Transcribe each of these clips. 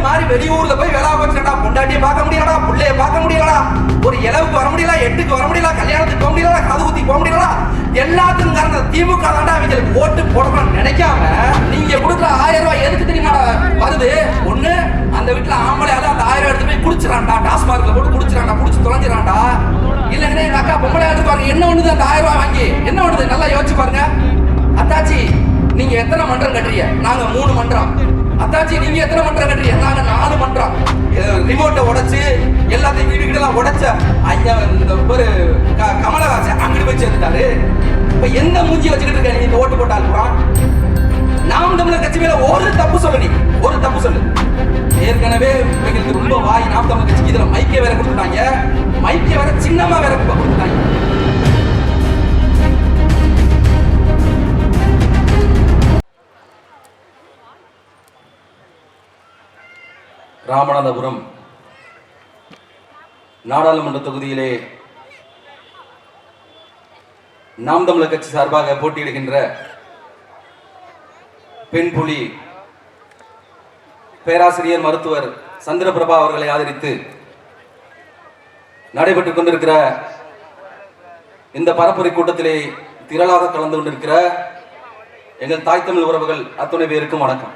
மாதிரி வெளியூர்ல போய் வேலை வச்சுடா பொண்டாட்டியை பார்க்க முடியலடா பிள்ளைய பார்க்க முடியலடா. ஒரு இளவுக்கு வர முடியல எட்டுக்கு வர முடியல கல்யாணத்துக்கு போக முடியல காது குத்தி போக முடியல எல்லாத்துக்கும் காரணம் திமுக தாண்டா அவங்களுக்கு ஓட்டு போடணும்னு நினைக்காம நீங்க கொடுக்குற ஆயிரம் ரூபாய் எதுக்கு தெரியுமா வருது? ஒண்ணு அந்த வீட்டுல ஆம்பளையால அந்த ஆயிரம் எடுத்து போய் குடிச்சிடான்டா டாஸ்மார்க்ல போட்டு குடிச்சிடான்டா குடிச்சு தொலைஞ்சிடான்டா இல்லைன்னா எங்க அக்கா பொம்பளை எடுப்பாங்க என்ன ஒண்ணுது அந்த ஆயிரம் ரூபாய் வாங்கி? என்ன ஒண்ணுது? நல்லா யோசிச்சு பாருங்க. அத்தாச்சி நீங்க எத்தனை மன்றம் கட்டுறீங்க? நாங்க மூணு மன்றம். அத்தாச்சி நீங்க எத்தனை மன்றம் கட்டுறீங்க? நாங்க நாலு மன்றம். ரிமோட்டை உடைச்சு எல்லாத்தையும் வீடு வீடெல்லாம் உடைச்ச ஐயா இந்த ஒரு க- கமலஹாசன் அங்கிட்டு போய் சேர்ந்துட்டாரு. இப்ப எந்த மூஞ்சி வச்சுக்கிட்டு இருக்க நீங்க இந்த ஓட்டு போட்டால் கூட நாம் தமிழர் கட்சி மேல ஒரு தப்பு சொல்லு நீ. ஒரு தப்பு சொல்லு. ஏற்கனவே இவங்களுக்கு ரொம்ப வாய். நாம் தமிழர் கட்சிக்கு இதுல மைக்கே வேற கொடுத்துட்டாங்க. மைக்கே வேற சின்னமா வேற கொடுத்துட்டாங்க. ராமநாதபுரம் நாடாளுமன்ற தொகுதியிலே நாம் தமிழர் கட்சி சார்பாக போட்டியிடுகின்ற பெண் புலி பேராசிரியர் மருத்துவர் சந்திரபிரபா அவர்களை ஆதரித்து நடைபெற்றுக் கொண்டிருக்கிற இந்த பரப்புரை கூட்டத்திலே திரளாக கலந்து கொண்டிருக்கிற எங்கள் தாய் தமிழ் உறவுகள் அத்துணை பேருக்கும் வணக்கம்.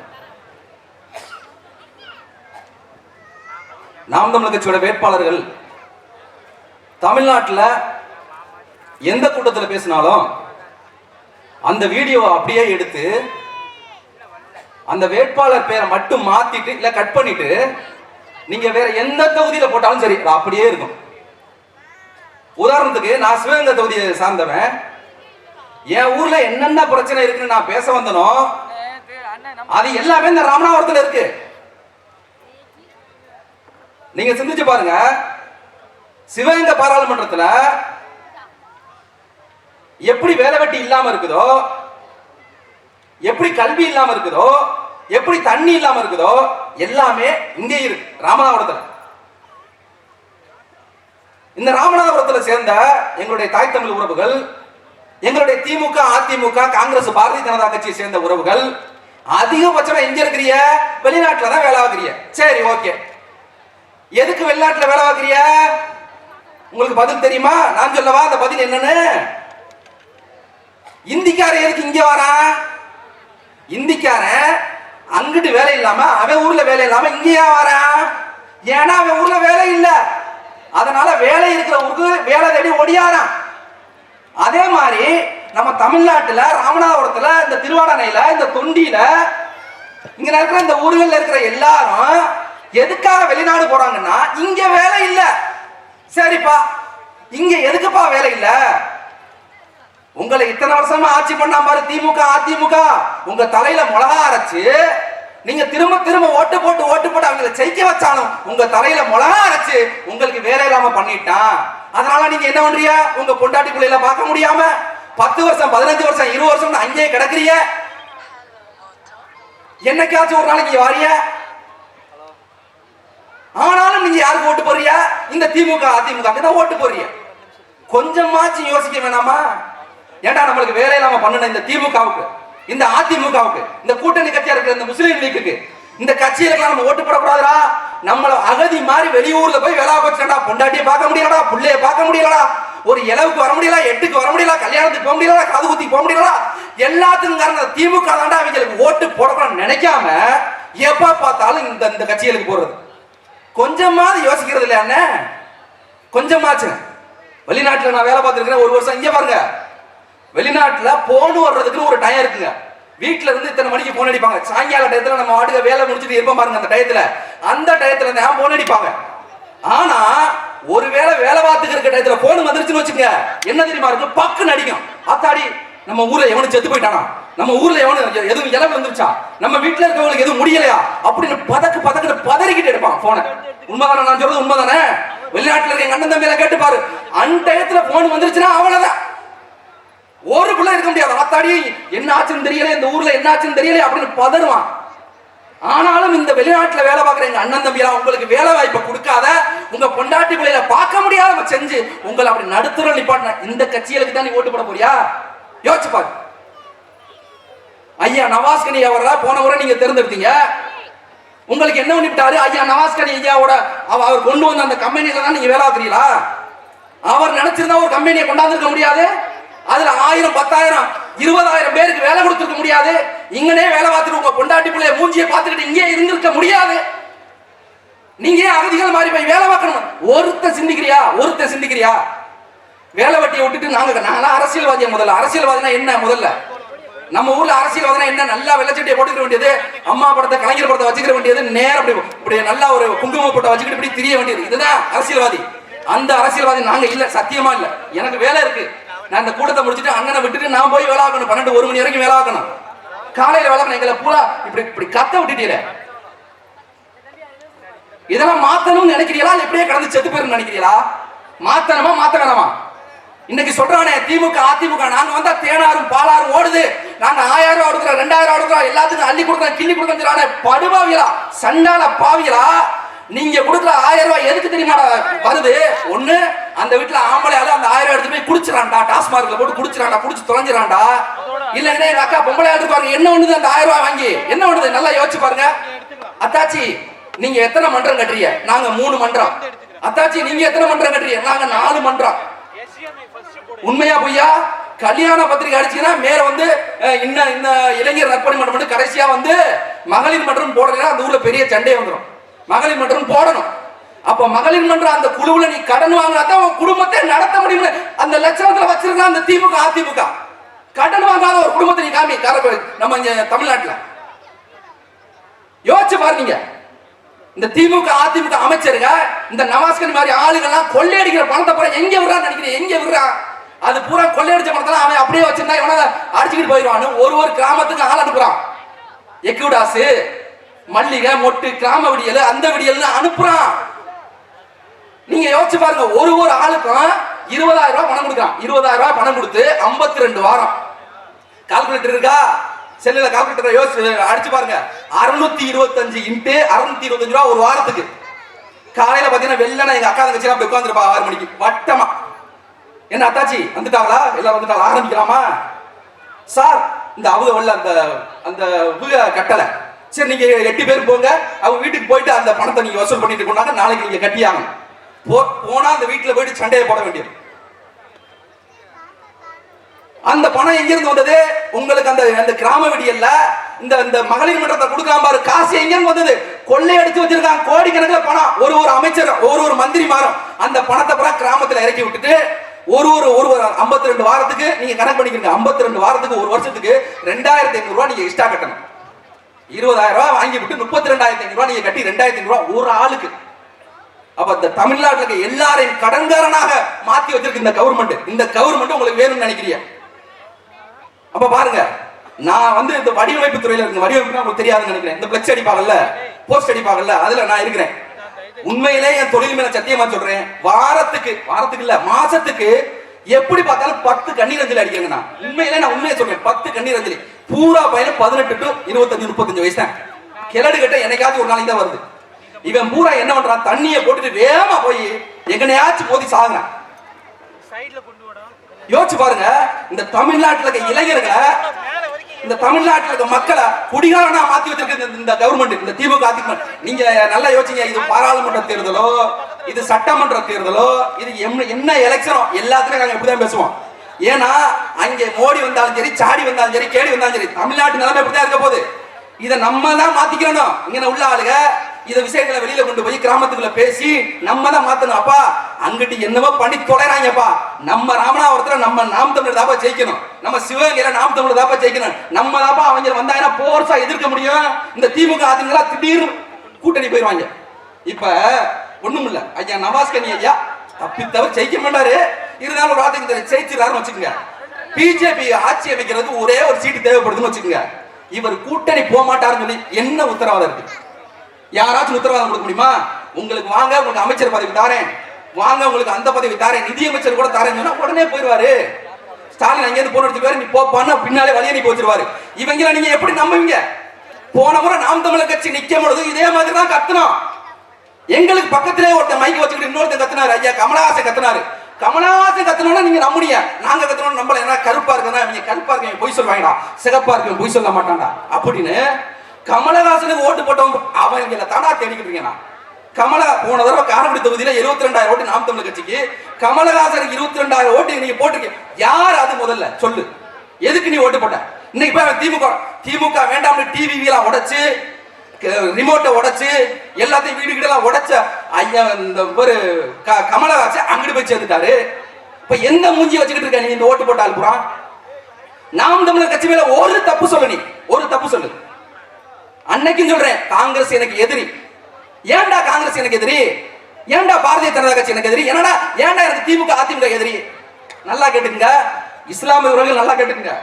நாம் தமிழர் கட்சியோட வேட்பாளர்கள் தமிழ்நாட்டில் எந்த கூட்டத்தில் பேசினாலும் அந்த வீடியோவை அப்படியே எடுத்து அந்த வேட்பாளர் பேரை மட்டும் மாத்திட்டு இல்ல கட் பண்ணிட்டு நீங்க வேற எந்த தொகுதியில போட்டாலும் சரி அது அப்படியே இருக்கும். உதாரணத்துக்கு நான் சிவகங்கை தொகுதியை சார்ந்தவன். என் ஊர்ல என்னென்ன பிரச்சனை இருக்குன்னு நான் பேச வந்தனோ அது எல்லாமே இந்த ராமநாதபுரத்துல இருக்கு. நீங்க சிந்திச்சு பாருங்க. சிவகங்கை பாராளுமன்றத்துல எப்படி வேலை வெட்டி இல்லாம இருக்குதோ எப்படி கல்வி இல்லாம இருக்குதோ எப்படி தண்ணி இல்லாம இருக்குதோ எல்லாமே இங்கே இருக்கு ராமநாதபுரத்துல. இந்த ராமநாதபுரத்துல சேர்ந்த எங்களுடைய தாய் தமிழ் உறவுகள் எங்களுடைய திமுக அதிமுக காங்கிரஸ் பாரதிய ஜனதா கட்சியை சேர்ந்த உறவுகள் அதிகபட்சமா எங்க இருக்கிறீங்க வெளிநாட்டுல தான் வேலை ஆகுறிய சரி ஓகே. எதுக்கு வெளிநாட்டுல வேலை வாங்குறிய உங்களுக்கு பதில் தெரியுமா? நான் சொல்லவா? அந்த பதில் என்னன்னு? இந்திக்காரன் எதுக்கு இங்க வரான் இந்திக்காரன் அங்கிட்டு வேலை இல்லாம அவன் ஊர்ல வேலை இல்லாம இங்கேயா வரான் ஏன்னா அவன் ஊர்ல வேலை இல்ல. அதனால வேலை இருக்கிற ஊருக்கு வேலை தேடி ஒடியாரான் அதே மாதிரி நம்ம தமிழ்நாட்டுல ராமநாதபுரத்துல இந்த திருவாடனையில இந்த தொண்டியில இங்க இருக்கிற இந்த ஊர்களில் இருக்கிற எல்லாரும் எதுக்காக வெளிநாடு போறாங்கன்னா இங்க வேலை இல்ல. சரிப்பா. இங்க எதுக்குப்பா வேலை இல்ல? உங்களை இத்தனை வருஷமா ஆட்சி பண்ணா பாரு திமுக அதிமுக. உங்க தலையில மிளகா அரைச்சு நீங்க திரும்ப திரும்ப ஓட்டு போட்டு ஓட்டு போட்டு அவங்கள ஜெயிக்க வச்சாலும் உங்க தலையில மிளகா அரைச்சு உங்களுக்கு வேலை இல்லாம பண்ணிட்டான் அதனால நீங்க என்ன பண்றீங்க? உங்க பொண்டாட்டி பிள்ளைல பார்க்க முடியாம பத்து வருஷம் பதினஞ்சு வருஷம் இருபது வருஷம் அங்கேயே கிடக்குறிய என்னைக்காச்சும் ஒரு நாளைக்கு இங்க வாரிய ஆனாலும் நீங்க யாருக்கு ஓட்டு போறியா இந்த திமுக அதிமுக தான் ஓட்டு போறியா கொஞ்சமாச்சும் யோசிக்க வேணாமா? ஏன்டா நம்மளுக்கு வேலை இல்லாம பண்ணணும் இந்த திமுகவுக்கு இந்த அதிமுகவுக்கு இந்த கூட்டணி கட்சியா இருக்கிற இந்த முஸ்லீம் லீக்குக்கு இந்த கட்சியில நம்ம ஓட்டு போடக்கூடாதுடா. நம்மள அகதி மாதிரி வெளியூர்ல போய் வேலை வச்சுடா பொண்டாட்டியை பார்க்க முடியலடா புள்ளைய பார்க்க முடியலடா. ஒரு இளவுக்கு வர முடியல எட்டுக்கு வர முடியல கல்யாணத்துக்கு போக முடியல காது குத்தி போக முடியல எல்லாத்துக்கும் காரணம் திமுக தாண்டா அவங்களுக்கு ஓட்டு போடக்கூடாதுன்னு நினைக்காம எப்ப பார்த்தாலும் இந்த இந்த கட்சிகளுக்கு போறது. கொஞ்சமாவது யோசிக்கிறது இல்லையா அண்ணே? கொஞ்சமாச்சு. வெளிநாட்டில் நான் வேலை பார்த்துருக்கிறேன் ஒரு வருஷம் இங்கே பாருங்க. வெளிநாட்டில் போன் வர்றதுக்குன்னு ஒரு டயம் இருக்குங்க. வீட்டில் இருந்து இத்தனை மணிக்கு போன் அடிப்பாங்க. சாயங்கால டயத்துல நம்ம வாட்டுக்க வேலை முடிச்சுட்டு இருப்போம் பாருங்க அந்த டயத்துல. அந்த டயத்துல தான் போன் அடிப்பாங்க. ஆனா ஒருவேளை வேலை பார்த்துக்கிற இருக்க டயத்துல போன் வந்துருச்சுன்னு வச்சுங்க என்ன தெரியுமா இருக்கு பக்குன்னு அடிக்கும். அத்தாடி நம்ம ஊர்ல எவனு செத்து போயிட்டானா? நம்ம ஊர்ல எவனு எதுவும் இலவு வந்துருச்சா நம்ம வீட்டுல இருக்கவங்களுக்கு எதுவும் முடியலையா? அப்படின்னு பதக்கு பதக்குன்னு பதறிக்கிட்டு எடுப்பான் போனை உண்மைதானே நான் சொல்றது உண்மைதானே? வெளிநாட்டுல இருக்க எங்க அண்ணன் தம்பியில கேட்டு பாரு அன்டயத்துல போன் வந்துருச்சுன்னா அவ்வளவுதான். ஒரு பிள்ளை இருக்க முடியாது. ஆத்தாடி என்ன ஆச்சுன்னு தெரியல இந்த ஊர்ல என்ன ஆச்சுன்னு தெரியல அப்படின்னு பதறுவான். ஆனாலும் இந்த வெளிநாட்டுல வேலை பார்க்குற எங்க அண்ணன் தம்பியெல்லாம் உங்களுக்கு வேலை வாய்ப்பை கொடுக்காத உங்க பொண்டாட்டி பிள்ளையில பார்க்க முடியாத செஞ்சு உங்களை அப்படி நடுத்துற நிப்பாட்டின இந்த கட்சிகளுக்கு தான் நீ ஓட்டு போட போறியா? யோசிச்சு பாரு. ஐயா நவாஸ்கனி அவரை போன முறை நீங்க தேர்ந்தெடுத்தீங்க. உங்களுக்கு என்ன பண்ணிவிட்டாரு? ஐயா நவாஸ்கர் ஐயாவோட அவர் கொண்டு வந்த அந்த கம்பெனியில தான் நீங்க வேலை பார்க்குறீங்களா? அவர் நினைச்சிருந்தா ஒரு கம்பெனியை கொண்டாந்துருக்க முடியாது. அதுல ஆயிரம் பத்தாயிரம் இருபதாயிரம் பேருக்கு வேலை கொடுத்துருக்க முடியாது. இங்கனே வேலை பார்த்துட்டு உங்க கொண்டாட்டி பிள்ளைய மூஞ்சியை பார்த்துக்கிட்டு இங்கே இருந்திருக்க முடியாது. நீங்க அகதிகள் மாதிரி போய் வேலை பார்க்கணும்? ஒருத்த சிந்திக்கிறியா? ஒருத்த சிந்திக்கிறியா? வேலை வட்டியை விட்டுட்டு நாங்க நாங்களாம் அரசியல்வாதியா முதல்ல? அரசியல்வாதினா என்ன முதல்ல? நம்ம ஊர்ல அரசியல்வாதினா என்ன? நல்லா வெள்ளச்சட்டியை போட்டுக்கிற வேண்டியது அம்மா படத்தை கலைஞர் படத்தை வச்சுக்கிற வேண்டியது நேரம் அப்படி இப்படி நல்லா ஒரு குங்கும போட்டை வச்சுக்கிட்டு இப்படி தெரிய வேண்டியது. இதுதான் அரசியல்வாதி. அந்த அரசியல்வாதி நாங்க இல்ல சத்தியமா இல்ல. எனக்கு வேலை இருக்கு. நான் இந்த கூட்டத்தை முடிச்சுட்டு அண்ணனை விட்டுட்டு நான் போய் வேலை ஆகணும் பன்னெண்டு ஒரு மணி வரைக்கும் வேலை ஆகணும் காலையில வேலை ஆகணும் எங்களை பூரா இப்படி இப்படி கத்த விட்டுட்டீங்க இதெல்லாம் மாத்தணும்னு நினைக்கிறீங்களா? எப்படியே இப்படியே கடந்து செத்து போயிருந்து நினைக்கிறீங்களா? மாத்தணுமா மாத்த வேணாமா இன்னைக்கு சொல்றானே திமுக அதிமுக நாங்க வந்தா தேனாரும் பாலாரும் ஓடுது. நாங்க ஆயிரம் ரூபா கொடுக்குறோம் ரெண்டாயிரம் ரூபாய் கொடுக்குறோம் எல்லாத்துக்கும் அள்ளி கொடுக்குறோம் கிள்ளி கொடுக்குறோம் படுபாவிகளா சண்டால பாவிகளா? நீங்க கொடுக்குற ஆயிரம் ரூபாய் எதுக்கு தெரியுமா வருது? ஒண்ணு அந்த வீட்டுல ஆம்பளையால அந்த ஆயிரம் ரூபாய் எடுத்து போய் குடிச்சிடான்டா டாஸ்மார்க்ல போட்டு குடிச்சிடான்டா குடிச்சு தொலைஞ்சிடான்டா இல்ல எங்க அக்கா பொம்பளை எடுத்து பாருங்க என்ன ஒண்ணுது அந்த ஆயிரம் ரூபாய் வாங்கி? என்ன ஒண்ணுது? நல்லா யோசிச்சு பாருங்க. அத்தாச்சி நீங்க எத்தனை மன்றம் கட்டுறீங்க? நாங்க மூணு மன்றம். அத்தாச்சி நீங்க எத்தனை மன்றம் கட்டுறீங்க? நாங்க நாலு மன்றம். உண்மையா பொய்யா? கல்யாண பத்திரிகை அடிச்சீங்கன்னா மேல வந்து இன்ன இந்த இளைஞர் நற்பணி மன்றம் மட்டும் கடைசியா வந்து மகளிர் மன்றம் போடுறீங்கன்னா அந்த ஊர்ல பெரிய சண்டை வந்துடும் மகளிர் மன்றம் போடணும். அப்ப மகளிர் மன்றம் அந்த குழுவுல நீ கடன் வாங்கினா தான் உன் குடும்பத்தை நடத்த முடியும் அந்த லட்சணத்துல வச்சிருக்கான் அந்த திமுக அதிமுக? கடன் வாங்காத ஒரு குடும்பத்தை நீ காமி கார நம்ம இங்க தமிழ்நாட்டுல. யோசிச்சு பாருங்க. இந்த திமுக அதிமுக அமைச்சருங்க இந்த நவாஸ்கர் மாதிரி ஆளுங்கெல்லாம் கொள்ளையடிக்கிற பணத்தை பூரா எங்க விடுறான்னு நினைக்கிறேன் எங்க விடுறான் அது பூரா கொள்ளையடிச்ச பணத்தை அவன் அப்படியே வச்சிருந்தா இவனை அடிச்சுக்கிட்டு போயிடுவான்னு ஒரு ஒரு கிராமத்துக்கு ஆள் அனுப்புறான். எக்குடாசு மல்லிகை மொட்டு கிராம விடியல் அந்த விடியல்னு அனுப்புறான். நீங்க யோசிச்சு பாருங்க ஒரு ஒரு ஆளுக்கும் இருபதாயிரம் ரூபாய் பணம் கொடுக்குறான். இருபதாயிரம் ரூபாய் பணம் கொடுத்து 52 ரெண்டு வாரம். கால்குலேட்டர் இருக்கா? செல்லுல கால்குலேட்டர் யோசிச்சு அடிச்சு பாருங்க. அறுநூத்தி இருபத்தஞ்சு இன்ட்டு அறுநூத்தி இருபத்தஞ்சு ரூபா ஒரு வாரத்துக்கு. காலையில பாத்தீங்கன்னா வெள்ளன எங்க அக்கா தங்கச்சி அப்படி உட்காந்துருப்பா ஆறு மணிக்கு. வட்டமா. என்ன அத்தாச்சி வந்துட்டாங்களா? எல்லாம் வந்துட்டாங்களா? ஆரம்பிக்கலாமா? சார் இந்த அவங்க உள்ள அந்த அந்த இவங்க கட்டல. சரி நீங்க எட்டு பேர் போங்க. அவங்க வீட்டுக்கு போயிட்டு அந்த பணத்தை நீங்க வசூல் பண்ணிட்டு கொண்டாங்க நாளைக்கு நீங்க கட்டியாங்க போ போனா அந்த வீட்டுல போயிட்டு சண்டையை போட வேண்டியது. அந்த பணம் எங்கிருந்து வந்தது? உங்களுக்கு அந்த அந்த கிராம விடியல்ல இந்த இந்த மகளிர் மன்றத்தை கொடுக்கலாம் பாரு. காசு எங்கிருந்து வந்தது? கொள்ளையடிச்சு வச்சிருக்காங்க. கோடிக்கணக்கில் பணம். ஒரு ஒரு அமைச்சர் ஒரு ஒரு மந்திரி மாறும். அந்த பணத்தை பூரா கிராமத்துல இறக்கி விட்டுட்டு ஒரு ஒரு ஒரு ஐம்பத்தி ரெண்டு வாரத்துக்கு நீங்க கணக்கு பண்ணிக்கிறீங்க. 52 ரெண்டு வாரத்துக்கு ஒரு வருஷத்துக்கு ரெண்டாயிரத்தி ஐநூறு ரூபா நீங்க எக்ஸ்ட்ரா கட்டணும். இருபதாயிரம் ரூபாய் வாங்கி விட்டு முப்பத்தி ரெண்டாயிரத்தி ஐநூறு ரூபாய் நீங்க கட்டி ரெண்டாயிரத்தி ஐநூறு ரூபா ஒரு ஆளுக்கு. அப்ப இந்த தமிழ்நாட்டுல இருக்க எல்லாரையும் கடன்காரனாக மாத்தி வச்சிருக்கு இந்த கவர்மெண்ட் இந்த கவர்மெண்ட் உங்களுக்கு வேணும்னு நினைக்கிறீங்க. அப்ப பாருங்க நான் வந்து இந்த வடிவமைப்பு துறையில இருக்கு வடிவமைப்பு உங்களுக்கு தெரியாதுன்னு நினைக்கிறேன். இந்த பிளக்ஸ் அடிப்பாங்கல்ல போஸ்ட் அடிப்பாங்கல்ல அதுல நான் இருக்கிறேன். உண்மையிலே என் தொழில் மேல சத்தியமா சொல்றேன். வாரத்துக்கு வாரத்துக்கு இல்ல மாசத்துக்கு எப்படி பார்த்தாலும் பத்து கண்ணீர் அஞ்சலி அடிக்கிறேங்க நான் உண்மையிலே நான் உண்மையை சொல்றேன் பத்து கண்ணீர் அஞ்சலி. பூரா பையன் பதினெட்டு டு இருபத்தஞ்சு முப்பத்தஞ்சு வயசு தான். கிளடு கட்ட என்னைக்காச்சும் ஒரு நாளைக்கு தான் வருது. இவன் பூரா என்ன பண்றான்? தண்ணியை போட்டுட்டு வேகமா போய் எங்கனையாச்சும் மோதி சாகுறான். யோசிச்சு பாருங்க இந்த தமிழ்நாட்டுல இருக்க இளைஞர்களை இந்த தமிழ்நாட்டில் இருக்க மக்களை குடிகாரனா மாத்தி வச்சிருக்கு இந்த- இந்த கவர்மெண்ட் இந்த திமுக அதிமுக. நீங்க நல்லா யோசிங்க இது பாராளுமன்ற தேர்தலோ இது சட்டமன்ற தேர்தலோ இது என்ன- என்ன எலெக்ஷனோ எல்லாத்துலயும் நாங்க இப்படிதான் பேசுவோம். ஏன்னா அங்கே மோடி வந்தாலும் சரி சாடி வந்தாலும் சரி கேடி வந்தாலும் சரி தமிழ்நாட்டு நிலைமை இப்படிதான் இருக்க போகுது. இதை நம்ம தான் மாத்திக்கணும் இங்க உள்ள ஆளுங்க இத விஷயங்களை வெளியில கொண்டு போய் கிராமத்துக்குள்ள பேசி நம்ம தான் மாத்தணும். அப்பா அங்கிட்டு என்னவோ பண்ணி தொலைறாங்கப்பா. நம்ம ராமநாதபுரத்துல நம்ம நாம் தமிழர் தாப்பா ஜெயிக்கணும். நம்ம சிவகங்கையில நாம் தமிழ் தாப்பா ஜெயிக்கணும். நம்ம தாப்பா அவங்க வந்தாங்கன்னா போர்ஸா எதிர்க்க முடியும். இந்த திமுக அதிமுக திடீர்னு கூட்டணி போயிருவாங்க. இப்ப ஒண்ணும் இல்ல. ஐயா நவாஸ்கனி ஐயா தப்பித்தவர் ஜெயிக்க மாட்டாரு. இருந்தாலும் ஒரு வார்த்தைக்கு ஜெயிச்சிடறாருன்னு வச்சுக்கோங்க. பிஜேபி ஆட்சி அமைக்கிறது ஒரே ஒரு சீட்டு தேவைப்படுதுன்னு வச்சுக்கோங்க. இவர் கூட்டணி போக மாட்டாருன்னு சொல்லி என்ன உத்தரவாதம் இருக்கு? யாராச்சும் உத்தரவாதம் கொடுக்க முடியுமா? உங்களுக்கு வாங்க உங்களுக்கு அமைச்சர் பதவி தாரேன். வாங்க உங்களுக்கு அந்த பதவி தாரேன். நிதியமைச்சர் கூட தாரேன்னு சொன்னா உடனே போயிடுவாரு ஸ்டாலின் அங்கேருந்து போன எடுத்து பேர் நீ போப்பான்னு பின்னாலே வழியை நீ போச்சிருவாரு இவங்கள நீங்க எப்படி நம்புவீங்க? போன முறை நாம் தமிழர் கட்சி நிக்கும் பொழுது இதே மாதிரி தான் கத்துனோம். எங்களுக்கு பக்கத்திலே ஒருத்தன் மைக்கு வச்சுக்கிட்டு இன்னொருத்தன் கத்துனாரு. ஐயா கமலஹாசன் கத்துனாரு. கமலஹாசன் கத்துனோட நீங்க நம்புனீங்க. நாங்க கத்துனோம் நம்பல. ஏன்னா கருப்பா இருக்கா இவங்க கருப்பா இருக்கவங்க பொய் சொல்லுவாங்கடா. சிகப்பா இருக்கவங்க பொய் சொல்ல மாட்டான்டா அப்படின்னு கமலஹாசனுக்கு ஓட்டு போட்டவன் அவங்க தானா தேடிக்கிட்டு இருக்கேன் கமலா போன தடவை காரைக்குடி தொகுதியில 72000 ஓட்டு நாம் தமிழ் கட்சிக்கு. கமலஹாசனுக்கு 22000 ஓட்டு நீங்க போட்டிருக்கீங்க யார் அது முதல்ல? சொல்லு. எதுக்கு நீ ஓட்டு போட்ட? இன்னைக்கு போய் திமுக திமுக வேண்டாம்னு டிவி எல்லாம் உடைச்சு ரிமோட்டை உடைச்சு எல்லாத்தையும் வீடு வீடெல்லாம் உடைச்ச ஐயா இந்த ஒரு க- கமலஹாசன் அங்கிட்டு போய் சேர்ந்துட்டாரு. இப்ப எந்த மூஞ்சி வச்சுக்கிட்டு இருக்க நீ இந்த ஓட்டு போட்ட அல்புறான் நாம் தமிழர் கட்சி மேல ஒரு தப்பு சொல்லு நீ. ஒரு தப்பு சொல்லு. அன்னைக்கும் சொல்றேன் காங்கிரஸ் எனக்கு எதிரி. ஏன்டா காங்கிரஸ் எனக்கு எதிரி? ஏன்டா பாரதிய ஜனதா கட்சி எனக்கு எதிரி? என்னடா ஏன்டா எனக்கு திமுக அதிமுக எதிரி? நல்லா கேட்டுங்க இஸ்லாமிய உறவுகள் நல்லா கேட்டுங்க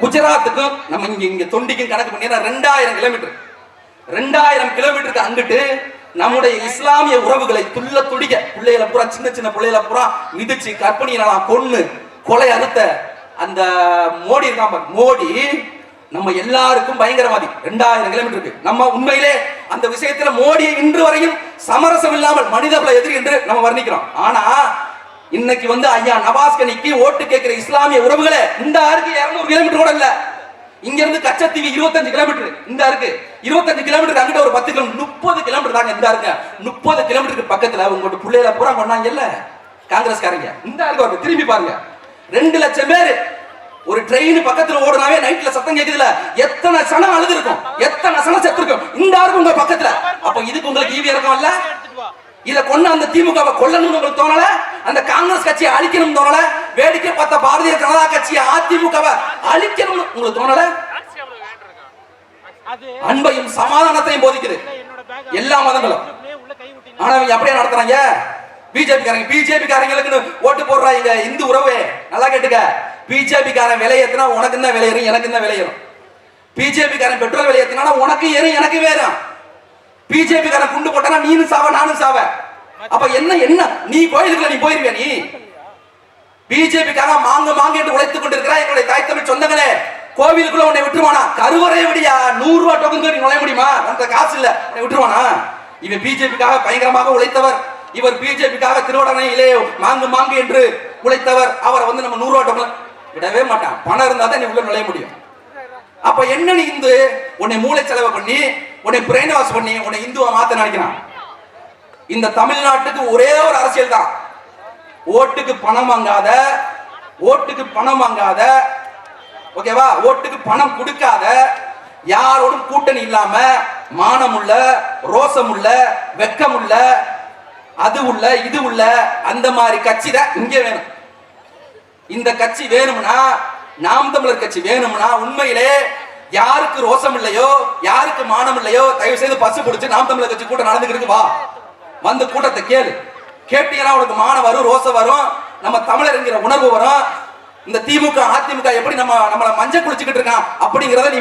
குஜராத்துக்கும் நம்ம இங்க இங்க தொண்டிக்கும் கணக்கு பண்ணி ரெண்டாயிரம் கிலோமீட்டர். ரெண்டாயிரம் கிலோமீட்டருக்கு அங்கிட்டு நம்முடைய இஸ்லாமிய உறவுகளை துள்ள துடிக்க பிள்ளைகளை பூரா சின்ன சின்ன பிள்ளைகளை பூரா மிதிச்சு கற்பனையிலாம் கொன்னு கொலை அறுத்த அந்த மோடி இருக்கான் மோடி நம்ம எல்லாருக்கும் பயங்கரவாதி. ரெண்டாயிரம் கிலோமீட்டருக்கு. நம்ம உண்மையிலே அந்த விஷயத்துல மோடியை இன்று வரையும் சமரசம் இல்லாமல் மனிதகுல எதிரி என்று நம்ம வர்ணிக்கிறோம். ஆனா இன்னைக்கு வந்து ஐயா நவாஸ்கனிக்கு ஓட்டு கேட்கிற இஸ்லாமிய உறவுகளே இந்த ஆருக்கு 200 கிலோமீட்டர் கூட இல்ல. இங்க இருந்து கச்சத்தீவு 25 கிலோமீட்டர் இந்த இருக்கு 25 கிலோமீட்டர் அங்கிட்ட ஒரு 10 கிலோமீட்டர் முப்பது கிலோமீட்டர் தாங்க இந்த இருக்கு முப்பது கிலோமீட்டருக்கு பக்கத்துல உங்களோட பிள்ளைகளை பூரா கொண்டாங்க இல்ல? காங்கிரஸ்காரங்க. இந்த இருக்கு பாருங்க, திரும்பி பாருங்க. ரெண்டு லட்சம் பேர் ஒரு ட்ரெயின் பக்கத்துல ஓடுனாவே நைட்ல சத்தம் கேக்குதுல. எத்தனை சனம் அழுது இருக்கும் எத்தனை சனம் செத்து இருக்கும் இந்த ஆருக்கு உங்க பக்கத்துல. அப்ப இதுக்கு உங்களுக்கு ஈவி இறக்கம் இல்ல? இதை கொண்டு அந்த திமுகவை கொல்லணும்னு உங்களுக்கு தோணல? அந்த காங்கிரஸ் கட்சியை அழிக்கணும்னு தோணல? வேடிக்கை பார்த்த பாரதிய ஜனதா கட்சியை அதிமுகவை அழிக்கணும்னு உங்களுக்கு தோணல? அன்பையும் சமாதானத்தையும் போதிக்குது. எல்லா மதங்களும். ஆனா இவங்க அப்படியே நடத்துறாங்க. பிஜேபி காரங்க பிஜேபி காரங்களுக்கு ஓட்டு போடுறாங்க இந்து உறவு. நல்லா கேட்டுக்க. பிஜேபிக்காரன் விலை ஏற்றினா உனக்கு தான் விலை ஏறும்? எனக்கு தான் விலை ஏறும்? பெட்ரோல் விலை ஏற்றினா உனக்கு ஏறும் எனக்கு வேறும் பிஜேபிக்காரன் குண்டு போட்டானா நீனும் சாவ நானும் சாவ. அப்ப என்ன என்ன? நீ கோயிலுக்குள்ள நீ போயிருவியா நீ? பிஜேபிக்காக மாங்க மாங்க என்று உழைத்துக் கொண்டிருக்கிறார் எங்களுடைய தாய் தமிழ் சொந்தங்களே. கோவிலுக்குள்ள உன்னை விட்டுருவானா? கருவறை விடியா நூறு ரூபாய் டோக்கன் கேட்டு நுழைய முடியுமா? அந்த காசு இல்ல உன்னை விட்டுருவானா? இவன் பிஜேபிக்காக பயங்கரமாக உழைத்தவர். இவர் பிஜேபிக்காக திருவடனையிலே மாங்கு மாங்கு என்று உழைத்தவர். அவரை வந்து நம்ம நூறு ரூபாய் டோக்கன் விடவே மாட்டான். பணம் இருந்தால் தான் நீ உள்ள நுழைய முடியும். அப்ப என்ன நீ இந்து? உன்னை மூளை செலவு பண்ணி உன்னை பிரெயின் வாஷ் பண்ணி உன்னை இந்துவா மாத்த நினைக்கிறான். இந்த தமிழ்நாட்டுக்கு ஒரே ஒரு அரசியல் தான். ஓட்டுக்கு பணம் வாங்காத ஓட்டுக்கு பணம் வாங்காத ஓகேவா ஓட்டுக்கு பணம் கொடுக்காத யாரோடும் கூட்டணி இல்லாம மானமுள்ள ரோசமுள்ள ரோசம் உள்ள உள்ள அது உள்ள இது உள்ள அந்த மாதிரி கட்சி தான் இங்கே வேணும். இந்த கட்சி வேணும்னா நாம் தமிழர் கட்சி வேணும்னா உண்மையிலே யாருக்கு ரோசம் இல்லையோ யாருக்கு மானம் இல்லையோ தயவு செய்து பசு பிடிச்சு நாம் தமிழர் கட்சி கூட்டம் நடந்துக்கிட்டு வா. வந்து கூட்டத்தை கேளு. கேட்டீங்கன்னா உனக்கு மானம் வரும் ரோசம் வரும் நம்ம தமிழர் என்கிற உணர்வு வரும். இந்த திமுக அதிமுக எப்படி நம்ம நம்மள மஞ்சள் குளிச்சுக்கிட்டு இருக்கான் அப்படிங்கறத நீ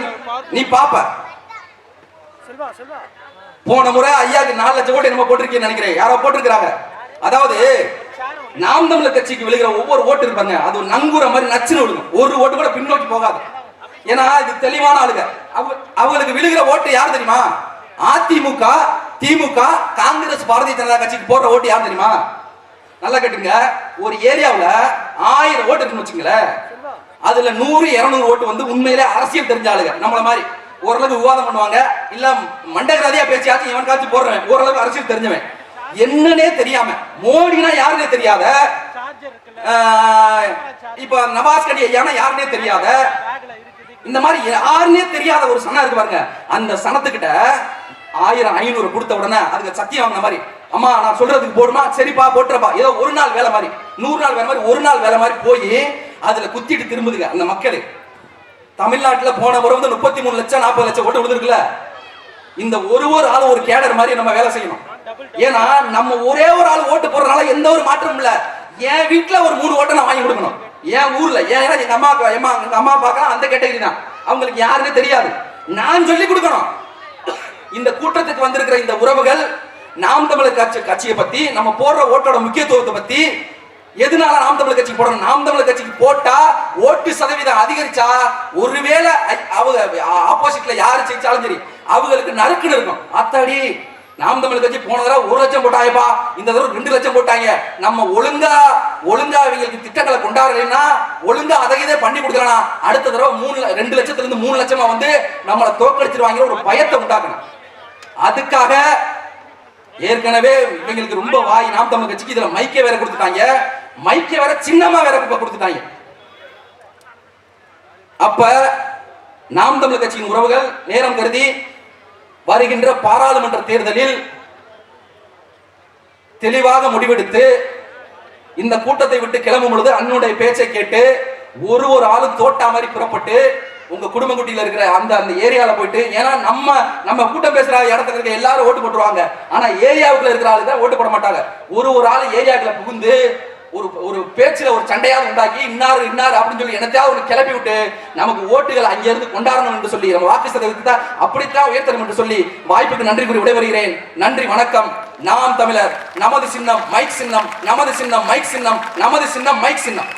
நீ பாப்ப. போன முறை ஐயாக்கு நாலு லட்சம் கோடி நம்ம போட்டிருக்கீங்கன்னு நினைக்கிறேன். யாரோ போட்டிருக்கிறாங்க. அதாவது நாம் தமிழர் கட்சிக்கு விழுகிற ஒவ்வொரு ஓட்டு இருப்பாங்க அது ஒரு மாதிரி நச்சுன்னு விழுகும். ஒரு ஓட்டு கூட பின்னோக்கி போகாது. ஏன்னா இது தெளிவான ஆளுங்க. அவங்க- அவங்களுக்கு விழுகிற ஓட்டு யார் தெரியுமா? அதிமுக திமுக காங்கிரஸ் பாரதிய ஜனதா கட்சிக்கு போடுற ஓட்டு யார் தெரியுமா? நல்லா கேட்டுங்க. ஒரு ஏரியாவில் ஆயிரம் ஓட்டு இருக்குன்னு வச்சுங்களேன். அதுல நூறு இருநூறு ஓட்டு வந்து உண்மையிலே அரசியல் தெரிஞ்ச ஆளுங்க. நம்மள மாதிரி. ஓரளவுக்கு விவாதம் பண்ணுவாங்க. இல்ல மண்டகராதியா பேசியாச்சும் காட்சி போடுறேன் ஓரளவுக்கு அரசியல் தெரிஞ்சவன். என்னன்னே தெரியாம. மோடினா யாருன்னே தெரியாத. இப்ப நவாஸ் கடி ஐயானா யாருன்னே தெரியாத. இந்த மாதிரி யாருன்னே தெரியாத ஒரு சனம் இருக்கு பாருங்க. அந்த சனத்துக்கிட்ட ஆயிரம் ஐநூறு கொடுத்த உடனே அதுக்கு சத்தியம் வாங்கின மாதிரி அம்மா நான் சொல்றதுக்கு போடுமா? சரிப்பா போட்டுறப்பா. ஏதோ ஒரு நாள் வேலை மாதிரி நூறு நாள் வேலை மாதிரி ஒரு நாள் வேலை மாதிரி போய் அதுல குத்திட்டு திரும்புதுங்க அந்த மக்கள். தமிழ்நாட்டுல போன முறை வந்து முப்பத்தி மூணு லட்சம் நாற்பது லட்சம் ஓட்டு விழுந்திருக்குல்ல. இந்த ஒரு ஒரு ஆள் ஒரு கேடர் மாதிரி நம்ம வேலை செய்யணும். ஏன்னா நம்ம ஒரே ஒரு ஆள் ஓட்டு போடுறதுனால எந்த ஒரு மாற்றமும் இல்ல. என் வீட்டுல ஒரு மூணு ஓட்டை நான் வாங்கி கொடுக்கணும். என் ஊர்ல ஏன் ஏன்னா எங்க அம்மா எம்மா எங்க அம்மா பார்க்கலாம் அந்த கேட்டகரி தான். அவங்களுக்கு யாருமே தெரியாது. நான் சொல்லி கொடுக்கணும். இந்த கூட்டத்துக்கு வந்திருக்கிற இந்த உறவுகள் நாம் தமிழர் கட்சி கட்சியை பத்தி நம்ம போடுற ஓட்டோட முக்கியத்துவத்தை பத்தி எதனால நாம் தமிழர் கட்சிக்கு போடணும்? நாம் தமிழர் கட்சிக்கு போட்டா ஓட்டு சதவீதம் அதிகரிச்சா ஒருவேளை அவங்க ஆப்போசிட்ல யாரு ஜெயிச்சாலும் சரி அவங்களுக்கு நறுக்குன்னு இருக்கும். அத்தாடி நாம் தமிழ் கட்சி போன தடவை ஒரு லட்சம் போட்டாயப்பா. இந்த தடவை ரெண்டு லட்சம் போட்டாங்க. நம்ம ஒழுங்கா ஒழுங்கா இவங்களுக்கு திட்டங்களை கொண்டாடுறேன்னா ஒழுங்கா அதை இதே பண்ணி கொடுக்கலாம் அடுத்த தடவை மூணு ரெண்டு லட்சத்துல இருந்து மூணு லட்சமா வந்து நம்மளை தோக்கடிச்சிருவாங்க ஒரு பயத்தை உண்டாக்கணும். அதுக்காக ஏற்கனவே இவங்களுக்கு ரொம்ப வாய் நாம் தமிழ் கட்சிக்கு இதுல மைக்கே வேற கொடுத்துட்டாங்க. மைக்கே வேற சின்னமா வேற கொடுத்துட்டாங்க. அப்ப நாம் தமிழ் கட்சியின் உறவுகள் நேரம் கருதி வருகின்ற பாராளுமன்ற தேர்தலில் தெளிவாக முடிவெடுத்து இந்த கூட்டத்தை விட்டு கிளம்பும் பொழுது அண்ணனுடைய பேச்சை கேட்டு ஒரு ஒரு ஆளும் தோட்டா மாதிரி புறப்பட்டு உங்க குடும்பக்குட்டியில இருக்கிற அந்த அந்த ஏரியால போயிட்டு ஏன்னா நம்ம நம்ம கூட்டம் பேசுற இடத்துல இருக்க எல்லாரும் ஓட்டு போட்டுருவாங்க. ஆனா ஏரியாவுக்குள்ள இருக்கிற ஆளு தான் ஓட்டு போட மாட்டாங்க. ஒரு ஒரு ஆள் ஏரியாக்குள்ள புகுந்து ஒரு ஒரு பேச்சில் ஒரு சண்டையாவது உண்டாக்கி இன்னார் இன்னார் அப்படின்னு சொல்லி என்னத்தையாவது ஒரு கிளப்பி விட்டு நமக்கு ஓட்டுகள் அங்க இருந்து கொண்டாடணும் என்று சொல்லி நம்ம வாக்கு சதவீதத்தை அப்படித்தான் உயர்த்தணும் என்று சொல்லி வாய்ப்புக்கு நன்றி கூறி விடைபெறுகிறேன். நன்றி வணக்கம். நாம் தமிழர் நமது சின்னம் மைக் சின்னம் நமது சின்னம் மைக் சின்னம் நமது சின்னம் மைக் சின்னம்.